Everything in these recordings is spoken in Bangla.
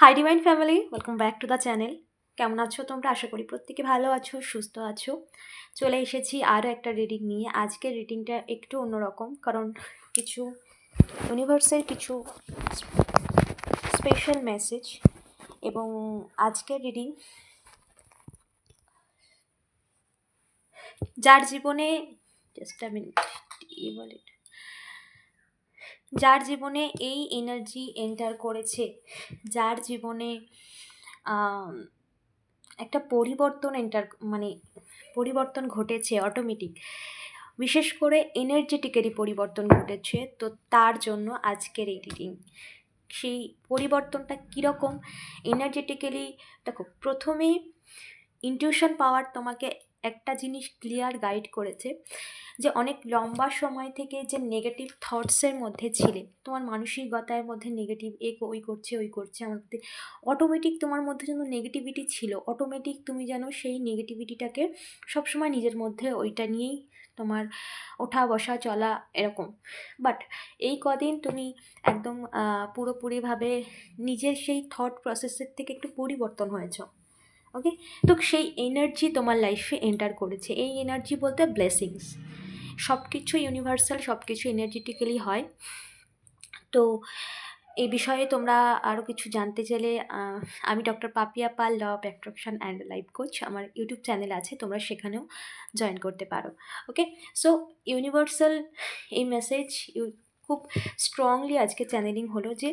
Hi divine family welcome back to the channel কেমন আছো তোমরা? আশা করি প্রত্যেকে ভালো আছো, সুস্থ আছো। চলে এসেছি আরও একটা রিডিং নিয়ে। আজকের রিডিংটা একটু অন্যরকম, কারণ কিছু ইউনিভার্সের কিছু স্পেশাল মেসেজ এবং আজকের রিডিং যার জীবনে জাস্ট আই মিনিট যার জীবনে এই এনার্জি এন্টার করেছে, যার জীবনে একটা পরিবর্তন এন্টার মানে পরিবর্তন ঘটেছে অটোমেটিক বিশেষ করে এনার্জেটিকেরই পরিবর্তন ঘটেছে, তো তার জন্য আজকের এই রিডিং সেই পরিবর্তনটা কীরকম? এনার্জেটিক্যালি দেখো, প্রথমেই ইনটিউশন পাওয়ার তোমাকে একটা জিনিস ক্লিয়ার গাইড করেছে যে অনেক লম্বা সময় থেকে যে নেগেটিভ থটসের মধ্যে ছিলে, তোমার মানসিকতার মধ্যে নেগেটিভ এ ওই করছে ওই করছে, আমার মধ্যে অটোমেটিক তোমার মধ্যে যেন নেগেটিভিটি ছিল অটোমেটিক তুমি যেন সেই নেগেটিভিটিটাকে সবসময় নিজের মধ্যে ওইটা নিয়েই তোমার ওঠা, বসা, চলা এরকম। বাট এই কদিন তুমি একদম পুরোপুরিভাবে নিজের সেই থট প্রসেসের থেকে একটু পরিবর্তন হয়েছ। ওকে তো সেই এনার্জি তোমার লাইফে এন্টার করেছে। এই এনার্জি বলতে ব্লেসিংস সব কিছু ইউনিভার্সাল সব কিছু এনার্জেটিক্যালি হয়। তো এই বিষয়ে তোমরা আরও কিছু জানতে চাইলে আমি doctor Papiya Pal law of attraction and life coach আমার ইউটিউব চ্যানেল আছে, তোমরা সেখানেও জয়েন করতে পারো। ওকে সো ইউনিভার্সাল এই মেসেজ খুব স্ট্রংলি আজকে চ্যানেলিং হলো যে,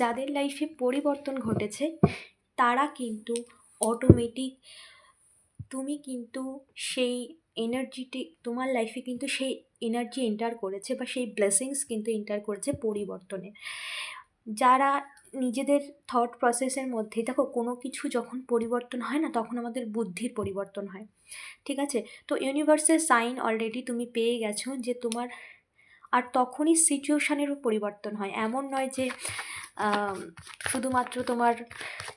যাদের লাইফে পরিবর্তন ঘটেছে, তারা কিন্তু অটোমেটিক তুমি কিন্তু সেই এনার্জিটি তোমার লাইফে কিন্তু সেই এনার্জি এন্টার করেছে বা সেই ব্লেসিংস কিন্তু এন্টার করেছে পরিবর্তনে। যারা নিজেদের থট প্রসেসের মধ্যে, দেখো কোনো কিছু যখন পরিবর্তন হয় না, তখন আমাদের বুদ্ধির পরিবর্তন হয়। ঠিক আছে? তো ইউনিভার্সের সাইন অলরেডি তুমি পেয়ে গেছো যে তোমার, আর তখনই সিচুয়েশানেরও পরিবর্তন হয়। এমন নয় যে শুধুমাত্র তোমার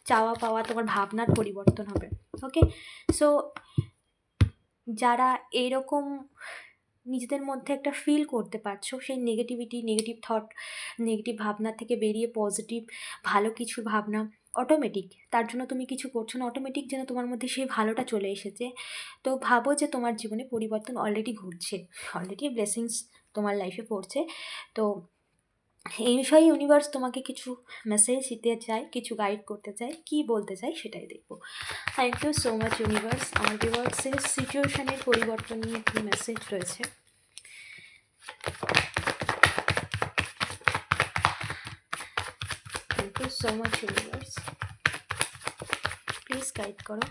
চাওয়া পাওয়া, তোমার ভাবনার পরিবর্তন হবে ওকে সো যারা এরকম নিজেদের মধ্যে একটা ফিল করতে পারছ, সেই নেগেটিভিটি নেগেটিভ থট নেগেটিভ ভাবনা থেকে বেরিয়ে পজিটিভ ভালো কিছু ভাবনা অটোমেটিক তার জন্য তুমি কিছু করছ না অটোমেটিক যেন তোমার মধ্যে সেই ভালোটা চলে এসেছে, তো ভাবো যে তোমার জীবনে পরিবর্তন অলরেডি ঘটছে অলরেডি ব্লেসিংস তোমার লাইফে পড়ছে, তো এই বিষয়ে ইউনিভার্স তোমাকে কিছু মেসেজ দিতে চায়, কিছু গাইড করতে চায়, কি বলতে চায় সেটাই দেখব। Thank you so much universe আমার ভিউয়ার্সের সিচুয়েশানের পরিবর্তন নিয়ে একটি মেসেজ রয়েছে। Thank you so much universe please guide করো।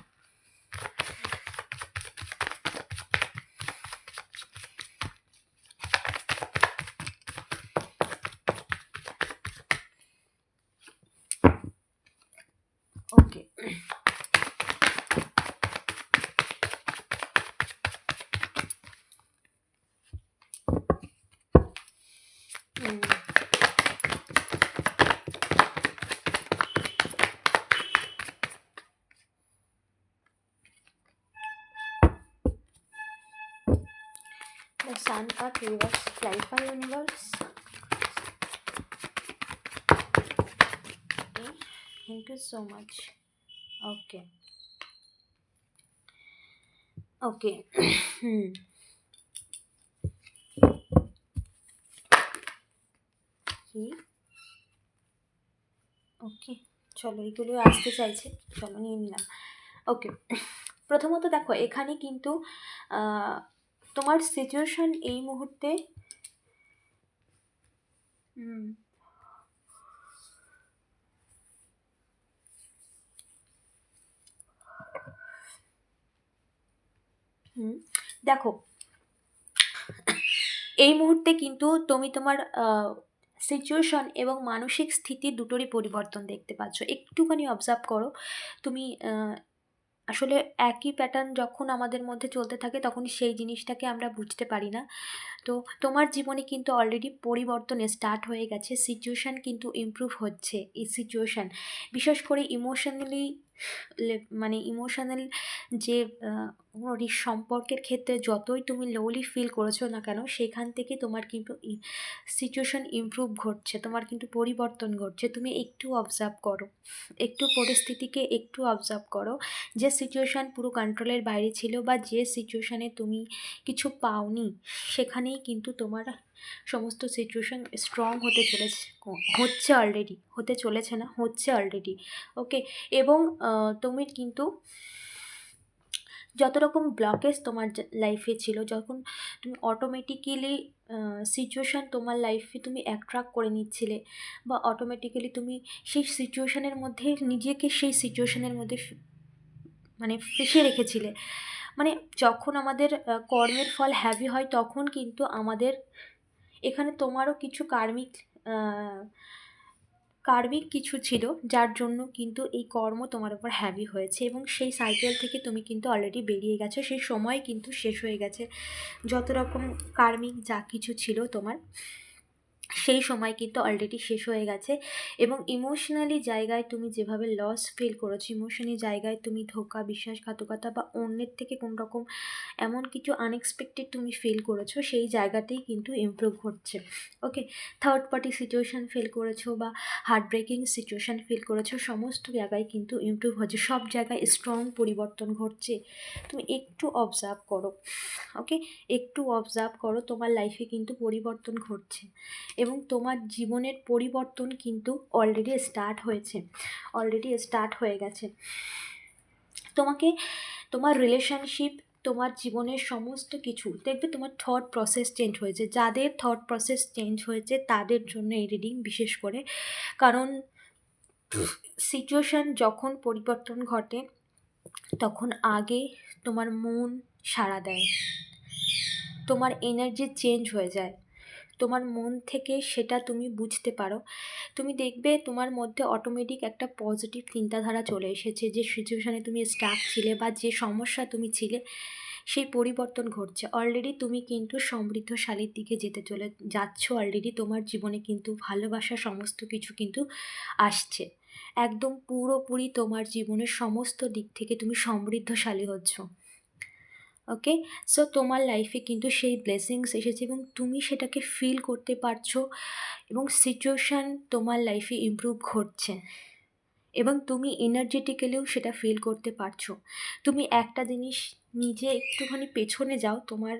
Sun Path Reverse Clarify Universe. Okay. Thank you so much. Okay. Okay. কি ওকে চলো এগুলো আসতে চাইছে চলো নিয়ে নিলাম ওকে প্রথমত দেখো এখানে কিন্তু তোমার সিচুয়েশন এই মুহূর্তে? হুম। হুম। দেখো এই মুহূর্তে কিন্তু তুমি তোমার সিচুয়েশন এবং মানসিক স্থিতি দুটোরই পরিবর্তন দেখতে পাচ্ছ। একটুখানি অবজার্ভ করো। তুমি আসলে একই প্যাটার্ন যখন আমাদের মধ্যে চলতে থাকে তখন সেই জিনিসটাকে আমরা বুঝতে পারি না। তো তোমার জীবনে কিন্তু অলরেডি পরিবর্তন স্টার্ট হয়ে গেছে সিচুয়েশান কিন্তু ইম্প্রুভ হচ্ছে এই সিচুয়েশান বিশেষ করে ইমোশনালি মানে ইমোশনাল যে সম্পর্কের ক্ষেত্রে যতই তুমি লোলি ফিল করেছ না কেন, সেখান থেকে তোমার কিন্তু সিচুয়েশন ইমপ্রুভ ঘটছে, তোমার কিন্তু পরিবর্তন ঘটছে। তুমি একটু অবজার্ভ করো, একটু পরিস্থিতিকে একটু অবজার্ভ করো, যে সিচুয়েশান পুরো কন্ট্রোলের বাইরে ছিল বা যে সিচুয়েশানে তুমি কিছু পাওনি, সেখানেই কিন্তু তোমার সমস্ত সিচুয়েশান স্ট্রং হতে চলেছে, হচ্ছে অলরেডি হতে চলেছে না, হচ্ছে অলরেডি ওকে এবং তুমি কিন্তু যত রকম ব্লকেজ তোমার লাইফে ছিল, যখন তুমি অটোমেটিক্যালি সিচুয়েশান তোমার লাইফে তুমি অ্যাট্রাক্ট করে নিচ্ছিলে বা অটোমেটিক্যালি তুমি সেই সিচুয়েশানের মধ্যে, নিজেকে সেই সিচুয়েশানের মধ্যে মানে ফেসে রেখেছিলে। মানে যখন আমাদের কর্মের ফল হ্যাভি হয়, তখন কিন্তু আমাদের এখানে তোমারও কিছু কার্মিক কার্মিক কিছু ছিল, যার জন্য কিন্তু এই কর্ম তোমার উপর হ্যাভি হয়েছে এবং সেই সাইকেল থেকে তুমি কিন্তু অলরেডি বেরিয়ে গেছো, সেই সময় কিন্তু শেষ হয়ে গেছে। যত রকম কার্মিক যা কিছু ছিল তোমার সেই সময় কিন্তু অলরেডি শেষ হয়ে গেছে। এবং ইমোশনালি জায়গায় তুমি যেভাবে লস ফিল করেছ ইমোশনালি জায়গায় তুমি ধোকা, বিশ্বাসঘাতকতা বা অন্যের থেকে কোনো রকম এমন কিছু আনএক্সপেক্টেড তুমি ফিল করেছ, সেই জায়গাতেই কিন্তু ইমপ্রুভ হচ্ছে। Okay third party situation feel করেছ বা হার্ট ব্রেকিং সিচুয়েশান ফিল করেছ, সমস্ত জায়গায় কিন্তু ইমপ্রুভ হচ্ছে। সব জায়গায় স্ট্রং পরিবর্তন ঘটছে। তুমি একটু অবজার্ভ করো। ওকে একটু অবজার্ভ করো, তোমার লাইফে কিন্তু পরিবর্তন ঘটছে। এবং তোমার জীবনের পরিবর্তন কিন্তু অলরেডি স্টার্ট হয়েছে অলরেডি স্টার্ট হয়ে গেছে। তোমাকে, তোমার রিলেশনশিপ তোমার জীবনের সমস্ত কিছু, দেখবে তোমার থট প্রসেস চেঞ্জ হয়েছে। যাদের থট প্রসেস চেঞ্জ হয়েছে, তাদের জন্য এই রিডিং বিশেষ করে। কারণ সিচুয়েশান যখন পরিবর্তন ঘটে, তখন আগে তোমার মন সাড়া দেয়। তোমার এনার্জি চেঞ্জ হয়ে যায়। তোমার মন থেকে সেটা তুমি বুঝতে পারো। তুমি দেখবে তোমার মধ্যে অটোমেটিক একটা পজিটিভ চিন্তাধারা চলে এসেছে, যে সিচুয়েশানে তুমি স্টাক ছিলে বা যে সমস্যা তুমি ছিলে, সেই পরিবর্তন ঘটছে। অলরেডি তুমি কিন্তু সমৃদ্ধশালীর দিকে যেতে চলে যাচ্ছ অলরেডি তোমার জীবনে কিন্তু ভালোবাসা সমস্ত কিছু কিন্তু আসছে। একদম পুরোপুরি তোমার জীবনের সমস্ত দিক থেকে তুমি সমৃদ্ধশালী হচ্ছ। ওকে সো তোমার লাইফে কিন্তু সেই ব্লেসিংস এসেছে এবং তুমি সেটাকে ফিল করতে পারছ এবং সিচুয়েশান তোমার লাইফে ইম্প্রুভ ঘটছে এবং তুমি এনার্জেটিক্যালিও সেটা ফিল করতে পারছ। তুমি একটা জিনিস নিজে একটুখানি পেছনে যাও। তোমার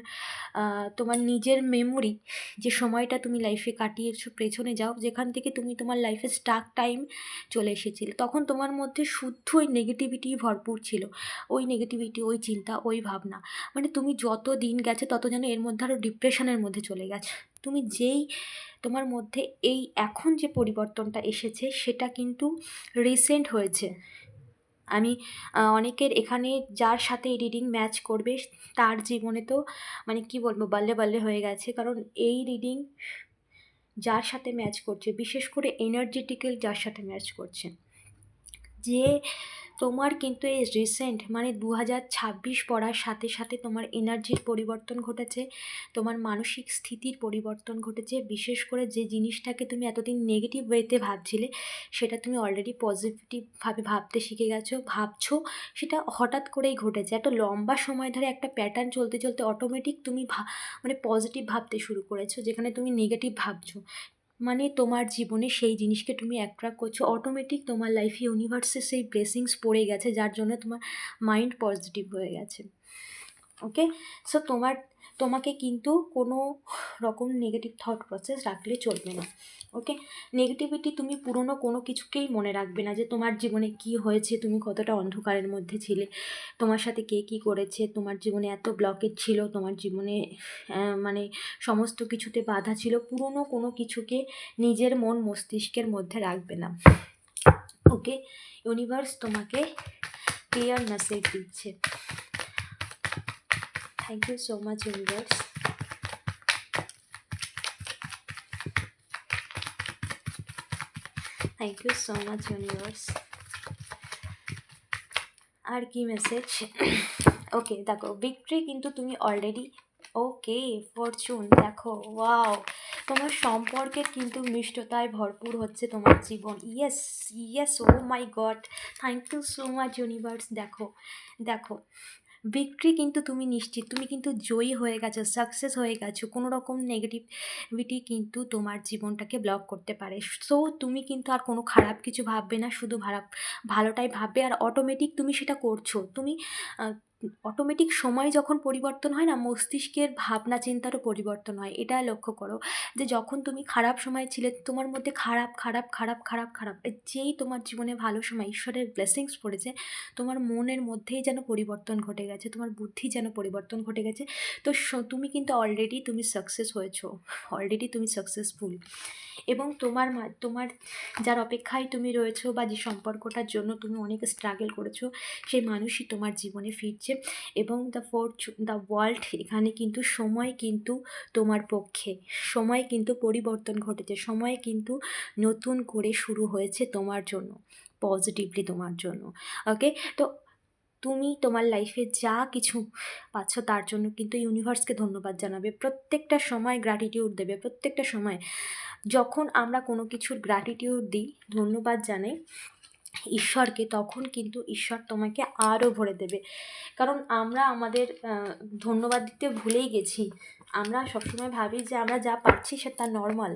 তোমার নিজের মেমোরি যে সময়টা তুমি লাইফে কাটিয়েছো, পেছনে যাও। যেখান থেকে তুমি তোমার লাইফে স্টার্ক টাইম চলে এসেছিলে। তখন তোমার মধ্যে শুদ্ধ ওই নেগেটিভিটি ভরপুর ছিল। ওই নেগেটিভিটি ওই চিন্তা, ওই ভাবনা। মানে তুমি যত দিন গেছে, তত যেন এর মধ্যে আরও ডিপ্রেশনের মধ্যে চলে গেছে। তুমি যেই, তোমার মধ্যে এই এখন যে পরিবর্তনটা এসেছে, সেটা কিন্তু রিসেন্ট হয়েছে। আমি অনেকের এখানে যার সাথে এই রিডিং ম্যাচ করবে, তার জীবনে তো মানে কি বলব, বাল্লে বাল্লে হয়ে গেছে। কারণ এই রিডিং যার সাথে ম্যাচ করছে, বিশেষ করে এনার্জেটিক্যাল যার সাথে ম্যাচ করছে। যে তোমার কিন্তু এই রিসেন্ট মানে দু হাজার ছাব্বিশ পড়ার সাথে সাথে তোমার এনার্জির পরিবর্তন ঘটেছে, তোমার মানসিক স্থিতির পরিবর্তন ঘটেছে, বিশেষ করে যে জিনিসটাকে তুমি এতদিন নেগেটিভ ওয়েতে ভাবছিলে, সেটা তুমি অলরেডি পজিটিভভাবে ভাবতে শিখে গেছো, ভাবছ, সেটা হঠাৎ করেই ঘটেছে। একটা লম্বা সময় ধরে একটা প্যাটার্ন চলতে চলতে অটোমেটিক তুমি মানে পজিটিভ ভাবতে শুরু করেছ, যেখানে তুমি নেগেটিভ ভাবছ। মানে তোমার জীবনে সেই জিনিসকে তুমি অ্যাট্রাক্ট করছ। অটোমেটিক তোমার লাইফে ইউনিভার্সে সেই ব্লেসিংস পড়ে গেছে, যার জন্য তোমার মাইন্ড পজিটিভ হয়ে গেছে। ওকে সো তোমার, তোমাকে কিন্তু কোনো রকম নেগেটিভ থট প্রসেস রাখলে চলবে না। ওকে নেগেটিভিটি তুমি পুরনো কোনো কিছুকেই মনে রাখবে না যে তোমার জীবনে কি হয়েছে, তুমি কতটা অন্ধকারের মধ্যে ছিলে, তোমার সাথে কে কী করেছে, তোমার জীবনে এত ব্লকেজ ছিল, তোমার জীবনে মানে সমস্ত কিছুতে বাধা ছিল, পুরনো কোনো কিছুকে নিজের মন মস্তিষ্কের মধ্যে রাখবে না। ওকে ইউনিভার্স তোমাকে ক্লিয়ার মেসেজ দিচ্ছে। Thank you so much universe thank you so much universe আর কি মেসেজ ওকে দেখো ভিক্টরি কিন্তু তুমি অলরেডি ওকে ফরচুন দেখো ওয়াও তোমার সম্পর্কের কিন্তু মিষ্টতায় ভরপুর হচ্ছে তোমার জীবন। Yes yes oh my God thank you so much universe দেখো দেখো। বিক্রি কিন্তু তুমি নিশ্চিত। তুমি কিন্তু জয়ী হয়ে গেছো সাকসেস হয়ে গেছো। কোনো রকম নেগেটিভিটি কিন্তু তোমার জীবনটাকে ব্লক করতে পারে। সো তুমি কিন্তু আর কোনো খারাপ কিছু ভাববে না, শুধু খারাপ ভালোটাই ভাববে। আর অটোমেটিক তুমি সেটা করছ। তুমি অটোমেটিক সময় যখন পরিবর্তন হয় না, মস্তিষ্কের ভাবনা চিন্তারও পরিবর্তন হয়। এটা লক্ষ্য করো যে যখন তুমি খারাপ সময় ছিলে, তোমার মধ্যে খারাপ খারাপ খারাপ খারাপ খারাপ যেই তোমার জীবনে ভালো সময়, ঈশ্বরের ব্লেসিংস পড়েছে, তোমার মনের মধ্যেই যেন পরিবর্তন ঘটে গেছে, তোমার বুদ্ধি যেন পরিবর্তন ঘটে গেছে, তো তুমি কিন্তু অলরেডি তুমি সাকসেস হয়েছো অলরেডি তুমি সাকসেসফুল এবং তোমার তোমার যার অপেক্ষায় তুমি রয়েছো বা যে সম্পর্কটার জন্য তুমি অনেক স্ট্রাগল করেছ, সেই মানুষই তোমার জীবনে ফিরছে। এবং দ্য ফোর্থ দ্য ওয়ার্ল্ড এখানে কিন্তু সময় কিন্তু তোমার পক্ষে, সময় কিন্তু পরিবর্তন ঘটেছে, সময় কিন্তু নতুন করে শুরু হয়েছে তোমার জন্য পজিটিভলি তোমার জন্য ওকে তো তুমি তোমার লাইফে যা কিছু পাচ্ছ তার জন্য কিন্তু ইউনিভার্সকে ধন্যবাদ জানাবে, প্রত্যেকটা সময় গ্র্যাটিটিউড দেবে, প্রত্যেকটা সময় যখন আমরা কোনো কিছুর গ্র্যাটিটিউড দিই, ধন্যবাদ জানাই ঈশ্বরকে, তখন কিন্তু ঈশ্বর তোমাকে আরও ভরে দেবে। কারণ আমরা আমাদের ধন্যবাদ দিতে ভুলেই গেছি। আমরা সবসময় ভাবি যে আমরা যা পাচ্ছি সে তা নর্মাল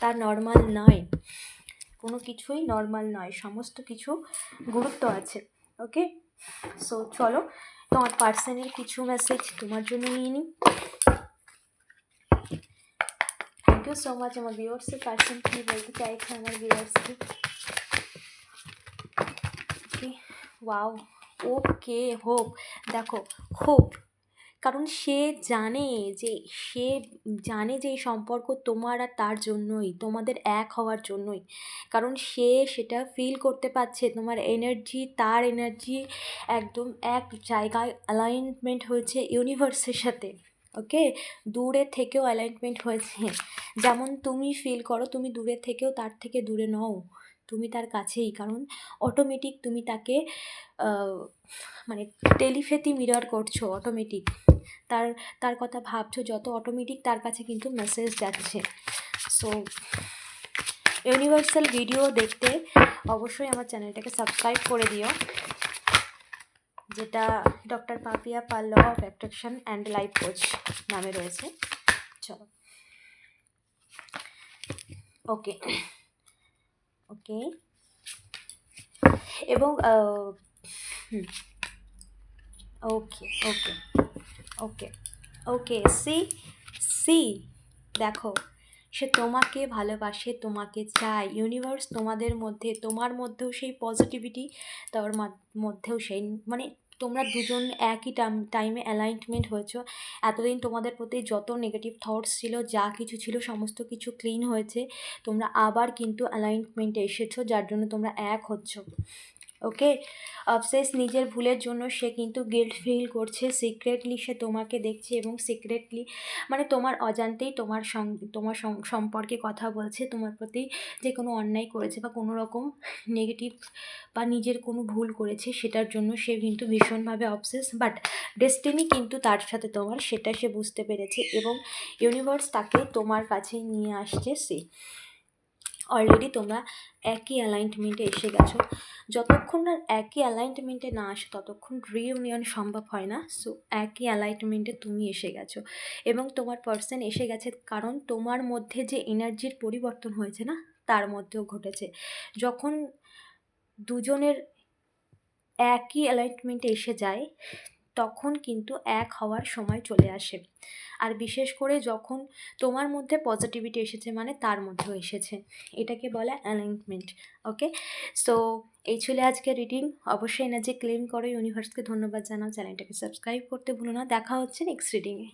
তা নর্মাল নয়। কোনো কিছুই নর্মাল নয়, সমস্ত কিছু গুরুত্ব আছে, ওকে? সো চলো, তোমার পার্সনের কিছু মেসেজ তোমার জন্য নিয়ে নিই। থ্যাংক ইউ সো মাচ আমার ভিউয়ার্সের পার্সন কী বলতে চাইছে, আমার ভিউয়ার্সকে ওকে ওয়াও ওকে হোপ দেখো হোপ কারণ সে জানে যে, সে জানে যে এই সম্পর্ক তোমার আর তার জন্যই, তোমাদের এক হওয়ার জন্যই। কারণ সে সেটা ফিল করতে পারছে, তোমার এনার্জি তার এনার্জি একদম এক জায়গায় অ্যালাইনমেন্ট হয়েছে ইউনিভার্সের সাথে ওকে দূরে থেকেও অ্যালাইনমেন্ট হয়েছে। যেমন তুমি ফিল করো, তুমি দূরে থেকেও তার থেকে দূরে নও। তুমি তার কাছেই। কারণ অটোমেটিক তুমি তাকে মানে টেলিফেতি মিরর করছ অটোমেটিক তার তার কথা ভাবছ, যত অটোমেটিক তার কাছে কিন্তু মেসেজ যাচ্ছে। সো ইউনিভার্সাল ভিডিও দেখতে অবশ্যই আমার চ্যানেলটাকে সাবস্ক্রাইব করে দিও। যেটা doctor Papiya Pal law of attraction and life coach নামে রয়েছে। চলো। ওকে ওকে। এবং ওকে ওকে ওকে ওকে, সি সি, দেখো, সে তোমাকে ভালোবাসে, তোমাকে চায় ইউনিভার্স তোমাদের মধ্যে, তোমার মধ্যেও সেই পজিটিভিটি তার মধ্যেও সেই মানে তোমরা দুজন একই টাইমে অ্যালাইনমেন্ট হয়েছো। এতদিন তোমাদের প্রতি যত নেগেটিভ থটস ছিল, যা কিছু ছিল, সমস্ত কিছু ক্লিন হয়েছে। তোমরা আবার কিন্তু অ্যালাইনমেন্টে এসেছ, যার জন্য তোমরা এক হচ্ছ। ওকে? অবসেস নিজের ভুলের জন্য সে কিন্তু গিল্ট ফিল করছে। সিক্রেটলি সে তোমাকে দেখছে এবং সিক্রেটলি মানে তোমার অজান্তেই তোমার তোমার সম্পর্কে কথা বলছে। তোমার প্রতি যে কোনো অন্যায় করেছে বা কোনো রকম নেগেটিভ বা নিজের কোনো ভুল করেছে, সেটার জন্য সে কিন্তু ভীষণভাবে অবসেস বাট ডেস্টিনি কিন্তু তার সাথে তোমার, সেটা সে বুঝতে পেরেছে এবং ইউনিভার্স তাকে তোমার কাছে নিয়ে আসছে। সে অলরেডি তোমরা একই অ্যালাইনমেন্টে এসে গেছো। যতক্ষণ না একই অ্যালাইনমেন্টে না আসে, ততক্ষণ রিইউনিয়ন সম্ভব হয় না। সো একই অ্যালাইনমেন্টে তুমি এসে গেছো। এবং তোমার পার্সন এসে গেছে কারণ তোমার মধ্যে যে এনার্জির পরিবর্তন হয়েছে না, তার মধ্যেও ঘটেছে। যখন দুজনের একই অ্যালাইনমেন্টে এসে যায় তখন কিন্তু এক হওয়ার সময় চলে আসে। আর বিশেষ করে যখন তোমার মধ্যে পজিটিভিটি এসেছে মানে তার মধ্যেও এসেছে। এটাকে বলে অ্যালাইনমেন্ট ওকে সো এই ছিল আজকে রিডিং অবশ্যই এনার্জি ক্লেম করো ইউনিভার্সকে ধন্যবাদ জানাও। চ্যানেলটাকে সাবস্ক্রাইব করতে ভুলো না। দেখা হচ্ছে নেক্সট রিডিংয়ে